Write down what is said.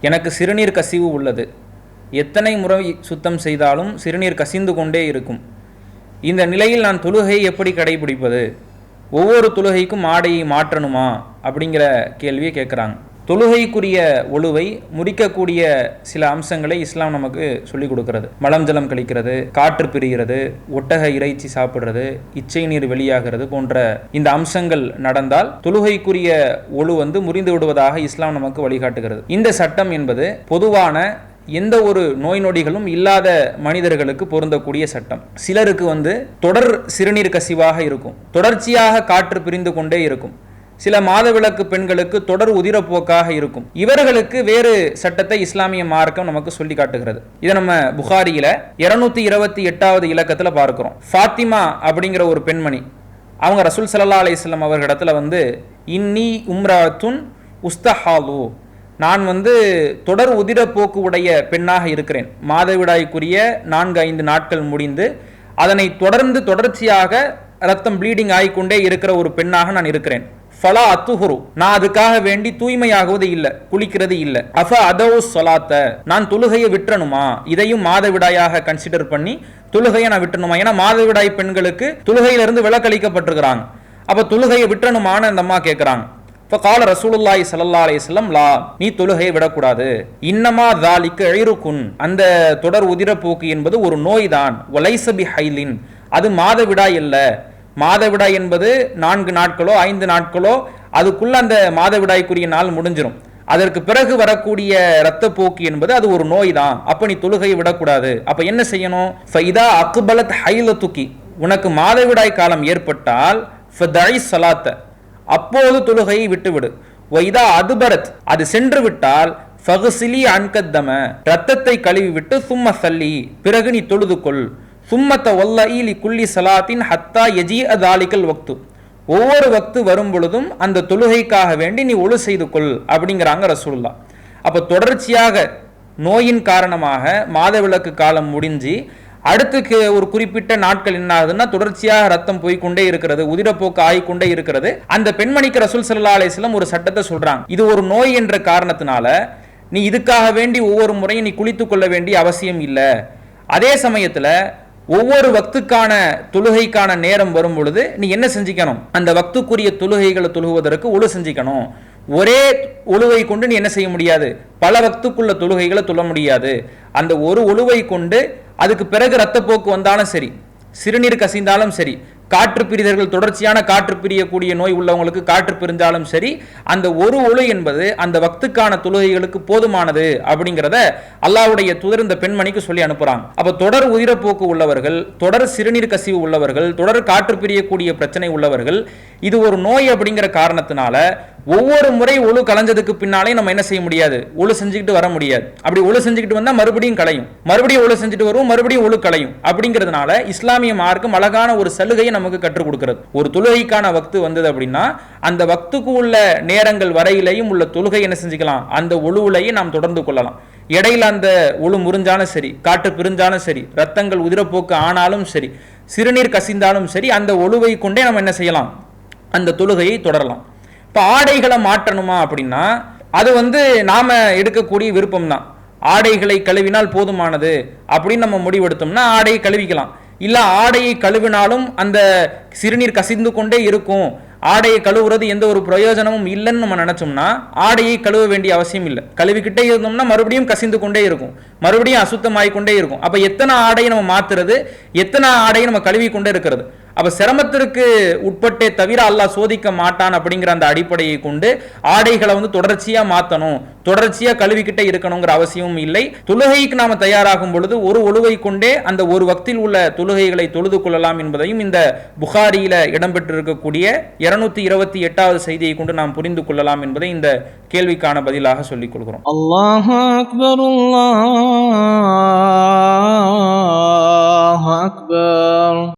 எனக்கு சிறுநீர் கசிவு உள்ளது. எத்தனை முறை சுத்தம் செய்தாலும் சிறுநீர் கசிந்து கொண்டே இருக்கும். இந்த நிலையில் நான் தொழுகையை எப்படி கடைபிடிப்பது? ஒவ்வொரு தொழுகைக்கும் ஆடையை மாற்றணுமா? அப்படிங்கிற கேள்வியை கேட்குறாங்க. தொழுகைக்குரிய ஒழுவை முறிக்கக்கூடிய சில அம்சங்களை இஸ்லாம் நமக்கு சொல்லிக் கொடுக்கிறது. மலம் ஜலம் கழிக்கிறது காற்று பிரிகிறது ஒட்டக இறைச்சி சாப்பிடுறது இச்சை நீர் வெளியாகிறது போன்ற இந்த அம்சங்கள் நடந்தால் தொழுகைக்குரிய ஒழு வந்து முறிந்து விடுவதாக இஸ்லாம் நமக்கு வழிகாட்டுகிறது. இந்த சட்டம் என்பது பொதுவான எந்த ஒரு நோய் நொடிகளும் இல்லாத மனிதர்களுக்கு பொருந்தக்கூடிய சட்டம். சிலருக்கு வந்து தொடர் சிறுநீர் கசிவாக இருக்கும். தொடர்ச்சியாக காற்று பிரிந்து கொண்டே இருக்கும். சில மாதவிலக்கு பெண்களுக்கு தொடர் உதிரப்போக்காக இருக்கும். இவர்களுக்கு வேறு சட்டத்தை இஸ்லாமிய மார்க்கம் நமக்கு சொல்லி காட்டுகிறது. இதை நம்ம புகாரியில இருநூத்தி இருபத்தி எட்டாவது இலக்கத்தில் பார்க்கிறோம். ஃபாத்திமா அப்படிங்கிற ஒரு பெண்மணி அவங்க ரசூல் சல்லா அலிஸ்லாம் அவர்களிடத்துல வந்து இன்னி உம்ராத்துன் உஸ்தஹாலு. நான் வந்து தொடர் உதிரப்போக்கு உடைய பெண்ணாக இருக்கிறேன். மாதவிடாய்க்குரிய நான்கு ஐந்து நாட்கள் முடிந்து அதனை தொடர்ந்து தொடர்ச்சியாக ரத்தம் ப்ளீடிங் ஆகிக்கொண்டே இருக்கிற ஒரு பெண்ணாக நான் இருக்கிறேன். ஃபலா அத்துஹுரு. நான் அதுக்காக வேண்டி தூய்மையாகுவது இல்லை குளிக்கிறது இல்லை. அஃப அதவு சொலாத்த நான் தொழுகையை விட்டுறணுமா இதையும் மாதவிடாயாக கன்சிடர் பண்ணி தொழுகையை நான் விட்டுறணுமா ஏன்னா மாதவிடாய் பெண்களுக்கு தொழுகையிலிருந்து விலக்களிக்கப்பட்டிருக்கிறாங்க. அப்போ தொழுகையை விட்டுறணுமான்னு அந்த அம்மா கேட்குறாங்க இப்போ கால ரசூலுல்லாய் சல்லா அலைஹி லா நீ தொழுகையை விடக்கூடாது. இன்னமா தாலிக்கு எழுக்குன் அந்த தொடர் உதிரப்போக்கு என்பது ஒரு நோய்தான். ஒலைசபி ஹைலின். அது மாதவிடாய் இல்லை மாதவிடாய் என்பது நான்கு நாட்களோ ஐந்து நாட்களோ அதுக்குள்ள அந்த மாதவிடாய்க்குரிய நாள் முடிஞ்சிடும் அதற்கு பிறகு வரக்கூடிய இரத்தப்போக்கு என்பது அது ஒரு நோய் தான் அப்ப நீ தொழுகையை விடக்கூடாது. அப்ப என்ன செய்யணும்? ஃபைதா அக்பலத் தூக்கி உனக்கு மாதவிடாய் காலம் ஏற்பட்டால் ஃபதை சலாத்த. அப்போது தொழுகையை விட்டுவிடு. வைதா அதுபரத். அது சென்று விட்டால் ஃபகுசிலி அன்கத்தம ரத்தத்தை கழுவி விட்டு சும்ம சல்லி. பிறகு நீ தொழுது கொள். சும்மத்த ஒல்ல ஈலி சலாத்தின் ஹத்தா எஜி அதாலிக்கல் வக்து. ஒவ்வொரு வக்து வரும் பொழுதும் அந்த தொழுகைக்காக வேண்டி நீ ஒழு செய்து கொள் அப்படிங்கிறாங்க ரசூல்லா அப்போ தொடர்ச்சியாக நோயின் காரணமாக மாதவிலக்கு காலம் முடிஞ்சு அடுத்துக்கு ஒரு குறிப்பிட்ட நாட்கள் என்ன ஆகுதுன்னா தொடர்ச்சியாக ரத்தம் போய்க்கொண்டே இருக்கிறது உதிரப்போக்கு ஆகிக்கொண்டே இருக்கிறது. அந்த பெண்மணிக்கு ரசூல் சல்லா அலிஸ்லாம் ஒரு சட்டத்தை சொல்றாங்க. இது ஒரு நோய் என்ற காரணத்தினால நீ இதுக்காக வேண்டி ஒவ்வொரு முறையும் நீ குளித்து கொள்ள வேண்டிய அவசியம் இல்லை. அதே சமயத்தில் ஒவ்வொரு வக்துக்கான தொழுகைக்கான நேரம் வரும் பொழுது நீ என்ன செஞ்சுக்கணும்? அந்த வக்துக்குரிய தொழுகைகளை தொழுகுவதற்கு ஒழு செஞ்சுக்கணும். ஒரே ஒழுவை கொண்டு நீ என்ன செய்ய முடியாது? பல வக்துக்குள்ள தொழுகைகளை தொழ முடியாது. அந்த ஒரு ஒழுவை கொண்டு அதுக்கு பிறகு ரத்தப்போக்கு வந்தாலும் சரி சிறுநீர் கசிந்தாலும் சரி காற்று பிரிதர்கள் தொடர்ச்சியான காற்று பிரியக்கூடிய நோய் உள்ளவங்களுக்கு காற்று பிரிந்தாலும் சரி அந்த ஒரு ஒளி என்பது அந்த வக்துக்கான தொழுகைகளுக்கு போதுமானது அப்படிங்கிறத அல்லாவுடைய துதிர்ந்த இந்த பெண்மணிக்கு சொல்லி அனுப்புறாங்க. அப்ப தொடர் உயிரப்போக்கு உள்ளவர்கள் தொடர் சிறுநீர் கசிவு உள்ளவர்கள் தொடர் காற்று பிரியக்கூடிய பிரச்சனை உள்ளவர்கள் இது ஒரு நோய் அப்படிங்கிற காரணத்தினால ஒவ்வொரு முறை ஒழு கலைஞ்சதுக்கு பின்னாலே நம்ம என்ன செய்ய முடியாது? ஒழு செஞ்சுக்கிட்டு வர முடியாது. அப்படி ஒழு செஞ்சுக்கிட்டு வந்தா மறுபடியும் கலையும் மறுபடியும் ஒழு செஞ்சுட்டு வரும் மறுபடியும் ஒழு கலையும் அப்படிங்கிறதுனால இஸ்லாமிய மார்க்கும் அழகான ஒரு சலுகையை நமக்கு கற்றுக் கொடுக்கிறது. ஒரு தொழுகைக்கான வக்து வந்தது அப்படின்னா அந்த வக்துக்கு உள்ள நேரங்கள் வரையிலையும் உள்ள தொழுகை என்ன செஞ்சுக்கலாம்? அந்த ஒழுவுலையும் நாம் தொடர்ந்து கொள்ளலாம். இடையில அந்த ஒழு முறிஞ்சாலும் சரி காற்று பிரிஞ்சாலும் சரி ரத்தங்கள் உதிரப்போக்கு ஆனாலும் சரி சிறுநீர் கசிந்தாலும் சரி அந்த ஒழுவை கொண்டே நம்ம என்ன செய்யலாம்? அந்த தொழுகையை தொடரலாம். இப்போ ஆடைகளை மாற்றணுமா அப்படின்னா அது வந்து நாம எடுக்கக்கூடிய விருப்பம் தான் ஆடைகளை கழுவினால் போதுமானது அப்படின்னு நம்ம முடிவெடுத்தோம்னா ஆடையை கழுவிக்கலாம். இல்லை ஆடையை கழுவினாலும் அந்த சிறுநீர் கசிந்து கொண்டே இருக்கும். ஆடையை கழுவுறது எந்த ஒரு பிரயோஜனமும் இல்லைன்னு நம்ம நினச்சோம்னா ஆடையை கழுவ வேண்டிய அவசியம் இல்லை. கழுவிக்கிட்டே இருந்தோம்னா மறுபடியும் கசிந்து கொண்டே இருக்கும். மறுபடியும் அசுத்தமாகிக்கொண்டே இருக்கும். அப்போ எத்தனை ஆடையை நம்ம மாத்துறது? எத்தனை ஆடையை நம்ம கழுவி கொண்டே இருக்கிறது? அப்ப சிரமத்திற்கு உட்பட்டே தவிர அல்லாஹ் சோதிக்க மாட்டான் அப்படிங்கிற அந்த அடிப்படையை கொண்டு ஆடைகளை வந்து தொடர்ச்சியாக மாற்றணும் தொடர்ச்சியாக கழுவிக்கிட்டே இருக்கணுங்கிற அவசியமும் இல்லை. தொழுகைக்கு நாம் தயாராகும் பொழுது ஒரு ஒழுவை கொண்டே அந்த ஒரு வக்தில் உள்ள தொழுகைகளை தொழுது கொள்ளலாம் என்பதையும் இந்த புகாரியில் இடம்பெற்றிருக்கக்கூடிய இருநூத்தி இருபத்தி எட்டாவது செய்தியை கொண்டு நாம் புரிந்து கொள்ளலாம் என்பதை இந்த கேள்விக்கான பதிலாக சொல்லிக் கொள்கிறோம். அல்லாஹ் அக்பர் அல்லாஹ் அக்பர்.